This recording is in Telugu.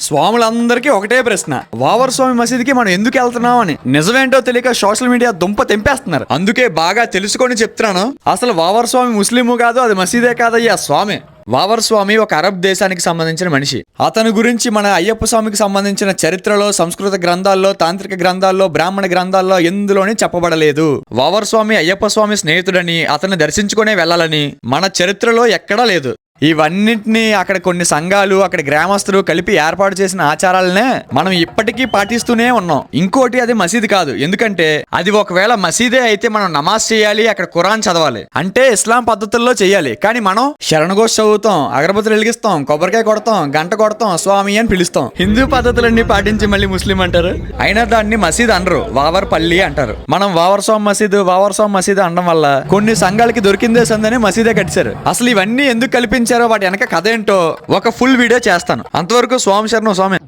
స్వాములందరికీ ఒకటే ప్రశ్న. వావర్ స్వామి మసీదుకి మనం ఎందుకు వెళ్తున్నాం అని నిజమేంటో తెలియక సోషల్ మీడియా దుంప తెంపేస్తున్నారు. అందుకే బాగా తెలుసుకొని చెప్తున్నాను. అసలు వావర్ స్వామి ముస్లిము కాదు అది మసీదే కాదయ్యా స్వామి. వావర్ స్వామి ఒక అరబ్ దేశానికి సంబంధించిన మనిషి. అతని గురించి మన అయ్యప్ప స్వామికి సంబంధించిన చరిత్రలో సంస్కృత గ్రంథాల్లో తాంత్రిక గ్రంథాల్లో బ్రాహ్మణ గ్రంథాల్లో ఎందులోనే చెప్పబడలేదు. వావర్ స్వామి అయ్యప్ప స్వామి స్నేహితుడని అతన్ని దర్శించుకునే వెళ్ళాలని మన చరిత్రలో ఎక్కడా లేదు. ఇవన్నింటినీ అక్కడ కొన్ని సంఘాలు అక్కడ గ్రామస్తులు కలిపి ఏర్పాటు చేసిన ఆచారాలనే మనం ఇప్పటికీ పాటిస్తూనే ఉన్నాం. ఇంకోటి అది మసీదు కాదు. ఎందుకంటే అది ఒకవేళ మసీదే అయితే మనం నమాజ్ చేయాలి అక్కడ ఖురాన్ చదవాలి. అంటే ఇస్లాం పద్ధతుల్లో చేయాలి. కానీ మనం శరణఘోష్ చదువుతాం అగరబత్తులు వెలిగిస్తాం కొబ్బరికాయ కొడతాం గంట కొడతాం స్వామి అని పిలుస్తాం. హిందూ పద్ధతులన్నీ పాటించి మళ్ళీ ముస్లిం అంటారు? అయినా దాన్ని మసీద్ అనరు. వావర్ పల్లి అంటారు. మనం వావర్ స్వామి మసీదు వావర్ స్వామి మసీదు అనడం వల్ల కొన్ని సంఘాలకి దొరికిందే సందని మసీదే కట్టారు అసలు ఇవన్నీ ఎందుకు కల్పించారు? వాటి వెనక కథ ఏంటో ఒక ఫుల్ వీడియో చేస్తాను. అంతవరకు స్వామి శరణం స్వామి